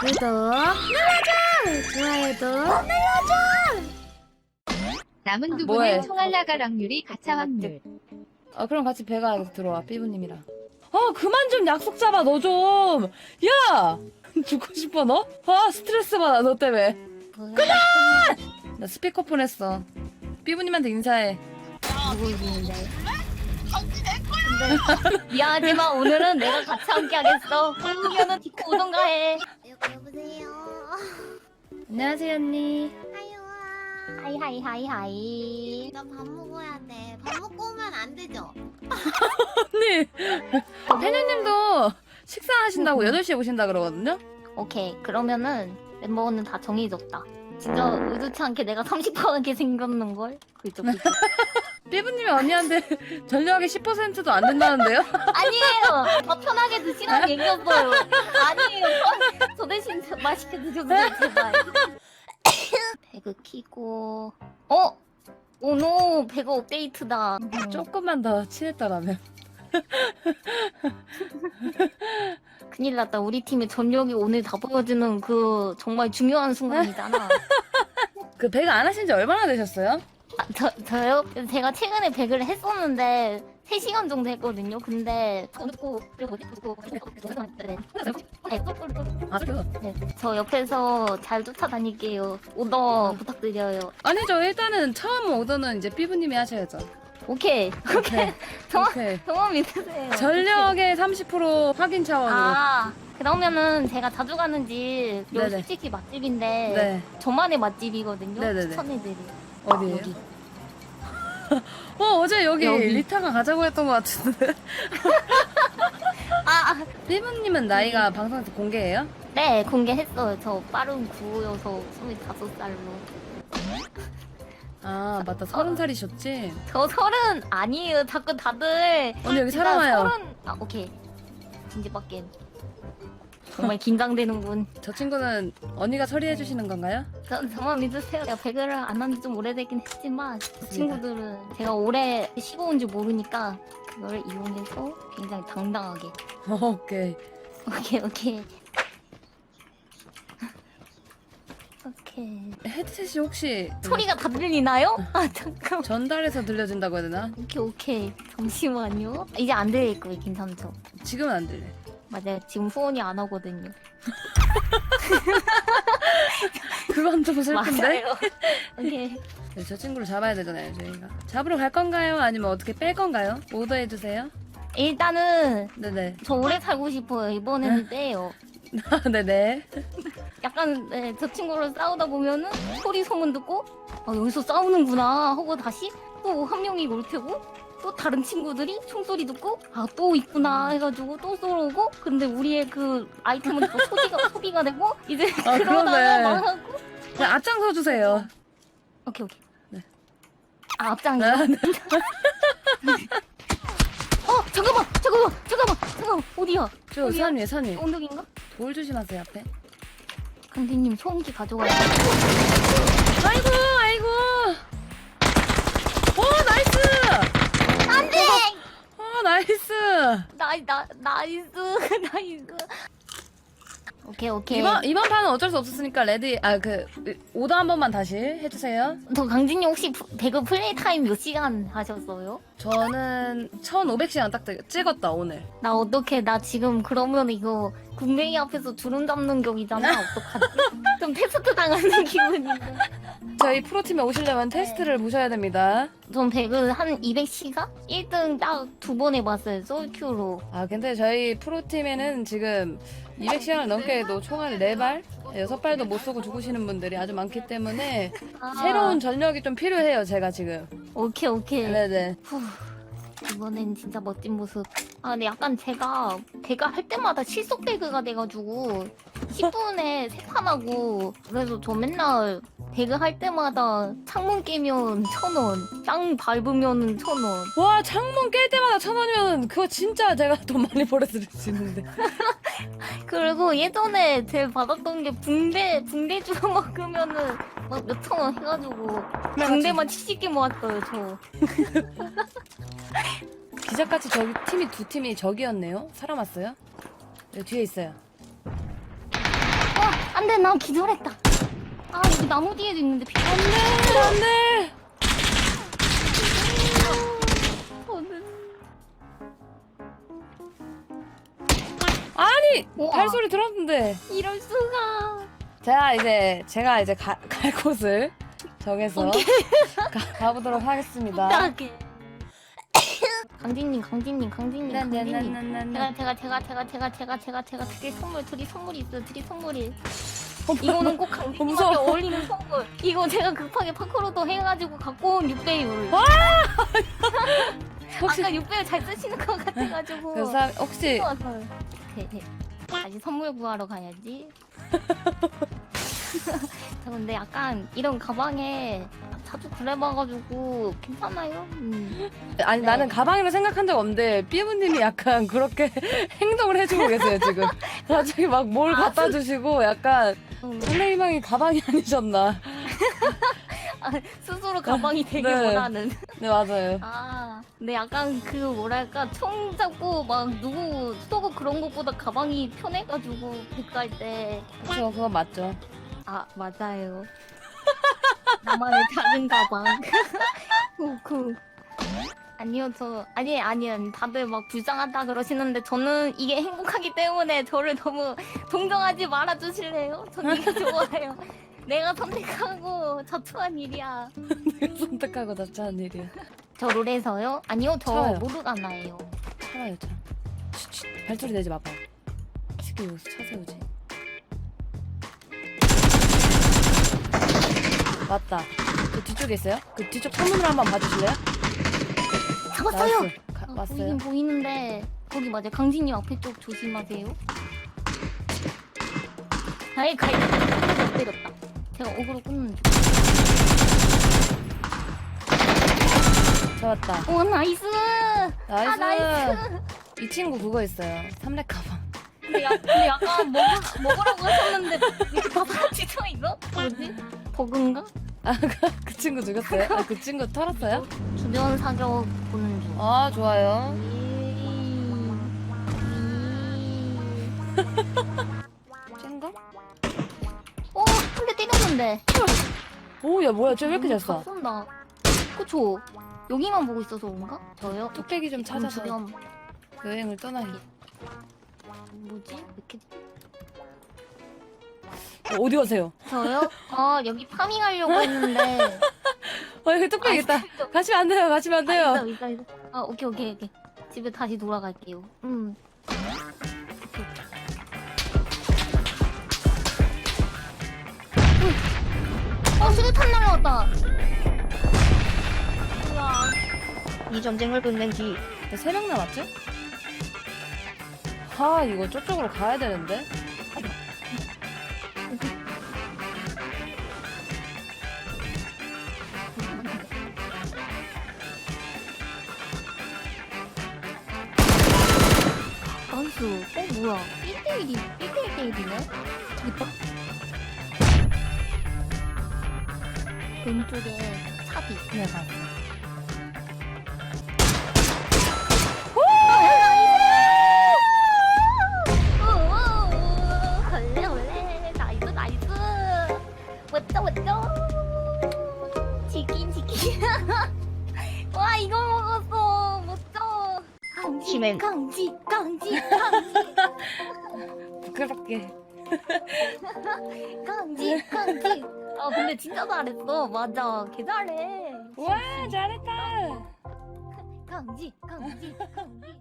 구독 눌러줘! 좋아요도 남은 두 뭐해? 분은 총알나가랑 유리 가차 확률. 아 그럼 같이 배가 들어와 삐부님이랑 아 그만 좀 약속 잡아 너 좀 야! 죽고 싶어 너? 아 스트레스 받아 너 때문에 그만! 나 스피커폰 했어 삐부님한테 인사해 미안하지만 오늘은 내가 같이 함께 하겠어. 그러면은 딛고 오던가 해. 여, 여보세요. 안녕하세요 언니 하이와. 하이 하이 하이 하이. 나 밥 먹어야 돼. 밥 먹고 오면 안 되죠? 언니 태녀님도 식사하신다고 8시에 오신다 그러거든요? 오케이. 그러면은 멤버는 다 정해졌다. 진짜 의도치 않게 내가 30%하게 생겼는 걸. 그죠. 삐부님이 언니한테 전력의 10%도 안 된다는데요? 아니에요. 더 편하게 드시라는 얘기였어요. 아니에요. 대신 저 맛있게 드셔주세요 제발. 배그 키고. 어? 오노 배그 업데이트다. 조금만 더 친했더라면 큰일 났다. 우리 팀의 전력이 오늘 다 보여주는 그 정말 중요한 순간이잖아. 그 배가 안 하신 지 얼마나 되셨어요? 아, 저, 저요? 제가 최근에 배그를 했었는데 3시간 정도 했거든요. 근데 듣고 그리고 듣고 아 그래요? 네, 저 옆에서 잘 쫓아다닐게요. 오더 부탁드려요. 아니죠 일단은 처음 오더는 이제 삐부님이 하셔야죠 오케이. 오케이 오케이 경험 믿으세요. 전력의 30% 확인 차원으로 아 그러면은 제가 자주 가는지 여기 네네. 솔직히 맛집인데 네 저만의 맛집이거든요. 네네네. 추천해드려요. 어디에요? 여기. 어 어제 여기, 여기. 리타가 가자고 했던 것 같은데 아, 아, 삐부님은 나이가 방송에서 공개해요? 네 공개했어요. 저 빠른 구호여서 25살로. 아 맞다 서른 살이셨지? 저 서른 아니에요. 자꾸 다들 언니 여기 사람 와요 서른 아 오케이. 진지밖에 정말 긴장되는군. 저 친구는 언니가 처리해 주시는 건가요? 저, 저만 믿으세요. 제가 배그를 안 한 지 좀 오래되긴 했지만 그 친구들은 제가 오래 쉬고 온 줄 모르니까 그걸 이용해서 굉장히 당당하게 오케이 오케이 오케이 오케이 헤드셋이 혹시 소리가 다 들리나요? 아 잠깐 전달해서 들려준다고 해야 되나? 오케이 오케이 잠시만요 이제 안 들릴 거예요 괜찮죠? 지금은 안 들려 맞아요. 지금 후원이 안 오거든요. 그건 좀 슬픈데? 맞아요. 오케이 네, 저 친구를 잡아야 되잖아요 저희가. 잡으러 갈 건가요? 아니면 어떻게 뺄 건가요? 오더해 주세요. 일단은 네네. 저 오래 살고 싶어요. 이번에는 빼요. 아, 네네. 약간 네, 저 친구랑 싸우다 보면은 소리 소문 듣고 아, 여기서 싸우는구나 하고 다시 또 한 명이 올 테고 또 다른 친구들이 총소리 듣고 아 또 있구나 해가지고 또 쏘러오고 근데 우리의 그 아이템은 또 소비가 소비가 되고 이제 아, 그러다가 그러네. 망하고 그냥 앞장서 주세요 오케이 오케이 네. 아 앞장이요? 아, 네. 어 잠깐만 잠깐만 잠깐만 잠깐만 어디야 저 어디야? 산 위에 산 위에 언덕인가? 돌 조심하세요 앞에 강디님 소음기 가져가요 아이고 아이고 오 나이스 나이스. 나이 나 나이스. 나이스. 오케이 오케이. 이번 이번 판은 어쩔 수 없었으니까 레드 아그 오더 한 번만 다시 해주세요. 저 강진님 혹시 부- 배그 플레이 타임 몇 시간 하셨어요? 저는 1500시간 딱 찍었다 오늘. 나 어떡해. 나 지금 그러면 이거 군뱅이 앞에서 주름 잡는 격이잖아. 어떡하지? 좀 테스트 당하는 기분인데. 저희 프로팀에 오시려면 테스트를 보셔야 됩니다. 전 배그 한 200시간? 1등 딱 두 번 해봤어요 솔큐로. 아 근데 저희 프로팀에는 지금 200시간을 넘게 해도 총알 4발 6발도 못 쏘고 죽으시는 분들이 아주 많기 때문에 아, 새로운 전력이 좀 필요해요 제가 지금. 오케이 오케이. 네네. 후, 이번엔 진짜 멋진 모습. 아, 근데 약간 제가 배가 할 때마다 실속 배그가 돼가지고 10분에 세판 하고 그래서 저 맨날 배그 할 때마다 창문 깨면 천 원, 땅 밟으면 천 원. 와 창문 깰 때마다 천 원이면 그거 진짜 제가 돈 많이 벌어들일 수 있는데 그리고 예전에 제일 받았던 게 붕대 붕대 주워 먹으면은 막 몇천 원 해가지고 붕대만 70개 모았어요 저. 기적같이 저기 팀이 두 팀이 적이었네요 사람 왔어요 네, 뒤에 있어요 안돼 나 기절했다. 아 여기 나무 뒤에도 있는데 비. 안돼 안돼. 우와. 발소리 들었는데. 이럴 수가. 제가 이제 제가 이제 가, 갈 곳을 정해서 가, 가보도록 하겠습니다. 딱해. 강진님 강진님 강진님 강진님. 네, 제가 제가 제가 제가 제가 제가 제가 제가 드릴 선물 드릴 선물이 있어요 드릴 선물이 이거는 꼭 강진님한테 무서워. 어울리는 선물 이거 제가 급하게 파크로도 해가지고 갖고 온 6배율 혹시 아까 6배율 잘 쓰시는 것 같아가지고 그 사람 혹시 좋아서 네, 네. 다시 선물 구하러 가야지 저 근데 약간 이런 가방에 자주 그래봐가지고 괜찮아요 음. 아니 네. 나는 가방이라 생각한 적 없는데 삐부님이 약간 그렇게 행동을 해주고 계세요 지금. 갑자기 막 뭘 갖다 주시고 약간 음. 상대방이 가방이 아니셨나. 아, 스스로 가방이 되게 네. 원하는 네 맞아요. 아, 근데 약간 그 뭐랄까 총 잡고 막 누구 쏘고 그런 것보다 가방이 편해가지고 백갈 때. 그렇죠 그건 맞죠. 아 맞아요. 나만의 작은 가방. 그, 그. 아니요 저 아니 아니요 다들 막 불쌍하다 그러시는데 저는 이게 행복하기 때문에 저를 너무 동정하지 말아 주실래요? 전 이게 좋아요. 내가 선택하고 자초한 일이야. 내가 선택하고 자처한 일이야. 저 롤에서요? 아니요 저 차요. 모르가나예요. 차가요 차. 쉿, 쉿. 발소리 내지 마봐. 시키 여기서 차 세우지. 맞다. 그 뒤쪽에 있어요? 그 뒤쪽 창문으로 한번 봐주실래요? 잡았어요. 나이스. 가- 아, 왔어요. 보이긴 보이는데 거기 맞아 요. 강진님 앞에 쪽 조심하세요. 아이 가이 못 때렸다. 제가 어그로 끊는 중. 잡았다. 오 나이스. 나이스. 아 나이스. 이 친구 그거 있어요. 삼렙 가방. 근데, 야, 근데 약간 먹 먹으라고 하셨는데 이렇게 바바같이 쳐 있어? 뭐지? 버그인가? 그 친구 죽였어요? 아, 그 친구 털었어요? 주변 사격 보는 중. 아 좋아요. 한대 때렸는데. 오야 뭐야 쟤 왜 이렇게 잘잘 써? 쏜다. 그쵸? 여기만 보고 있어서 그런가? 저요? 뚝배기 좀 찾아서 주변 여행을 떠나기. 뭐지? 왜 이렇게 어, 어디 가세요? 저요? 아 여기 파밍하려고 했는데 어 여기 뚝배기 있다. 아, 가시면 안 돼요. 가시면 안 돼요. 있어 있어 있어. 아 오케이 오케이 오케이. 집에 다시 돌아갈게요. 음. 수류탄 날라왔다. 우와. 이 전쟁을 끝낸 뒤 세 명 남았죠? 아 이거 저쪽으로 가야 되는데. 나이스. 어 뭐야? 1대1이 1대1 대1이네. 저기 왼쪽에 차비. 네 나이스 나이스. 와 이거 먹었어. 멋져. 강지 치맨. 강지 강지 강지. 부끄럽게. 강지 강지 아 근데 진짜 잘했어. 맞아. 개 잘해. 와 잘했다. 강지 강지 강지